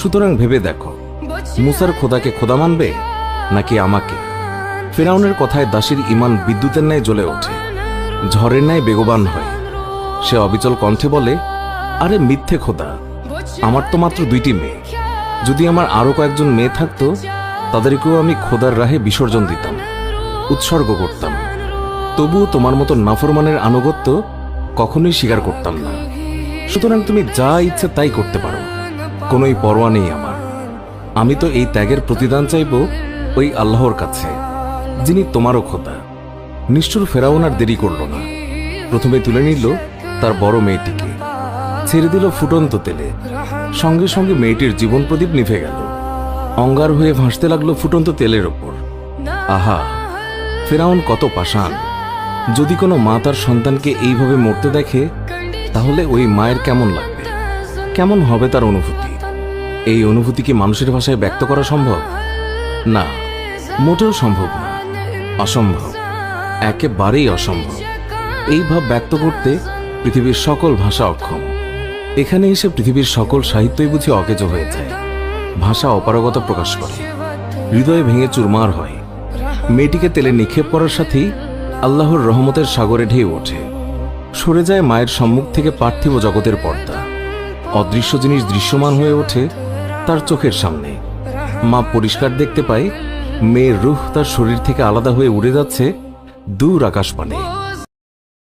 সুতরাং ভেবে দেখো, মুসার খোদাকে খোদা মানবে নাকি আমাকে? ফেরাউনের কথায় দাসীর ইমান বিদ্যুতের ন্যায় জ্বলে ওঠে, ঝড়ের ন্যায় বেগবান হয়। সে অবিচল কণ্ঠে বলে, আরে মিথ্যে খোদা, আমার তো মাত্র দুইটি মেয়ে। যদি আমার আরও কয়েকজন মেয়ে থাকতো, তাদেরকেও আমি খোদার রাহে বিসর্জন দিতাম, উৎসর্গ করতাম। তবুও তোমার মতো নাফরমানের আনুগত্য কখনোই স্বীকার করতাম না। সুতরাং তুমি যা ইচ্ছে তাই করতে পারো। কোনোই পরোয়া নেই আমার। আমি তো এই ত্যাগের প্রতিদান চাইব ওই আল্লাহর কাছে, যিনি তোমারও খোদা। নিষ্ঠুর ফেরাউন আর দেরি করল না। প্রথমে তুলে নিল তার বড় মেয়েটিকে। ছেড়ে দিল ফুটন্ত তেলে। সঙ্গে সঙ্গে মেয়েটির জীবন প্রদীপ নিভে গেল। অঙ্গার হয়ে ভাসতে লাগল ফুটন্ত তেলের ওপর। আহা, ফেরাউন কত পাষাণ। যদি কোনো মা তার সন্তানকে এইভাবে মরতে দেখে, তাহলে ওই মায়ের কেমন লাগবে? কেমন হবে তার অনুভূতি? এই অনুভূতি কি মানুষের ভাষায় ব্যক্ত করা সম্ভব? না, মোটেও সম্ভব না। অসম্ভব। একেবারেই অসম্ভব। এই ভাব ব্যক্ত করতে পৃথিবীর সকল ভাষা অক্ষম। এখানে এসে পৃথিবীর সকল সাহিত্যই বুঝি অকেজ হয়ে যায়। ভাষা অপারগতা প্রকাশ করে। হৃদয়ে ভেঙে চুরমার হয়। মেয়েটিকে তেলে নিক্ষেপ করার সাথেই আল্লাহর রহমতের সাগরে ঢেউ ওঠে। সরে যায় মায়ের সম্মুখ থেকে পার্থিব জগতের পর্দা। অদৃশ্য জিনিস দৃশ্যমান হয়ে ওঠে তার চোখের সামনে। মা পরিষ্কার দেখতে পায়, মেয়ের রুহ তার শরীর থেকে আলাদা হয়ে উড়ে যাচ্ছে দূর আকাশ আকাশপানে।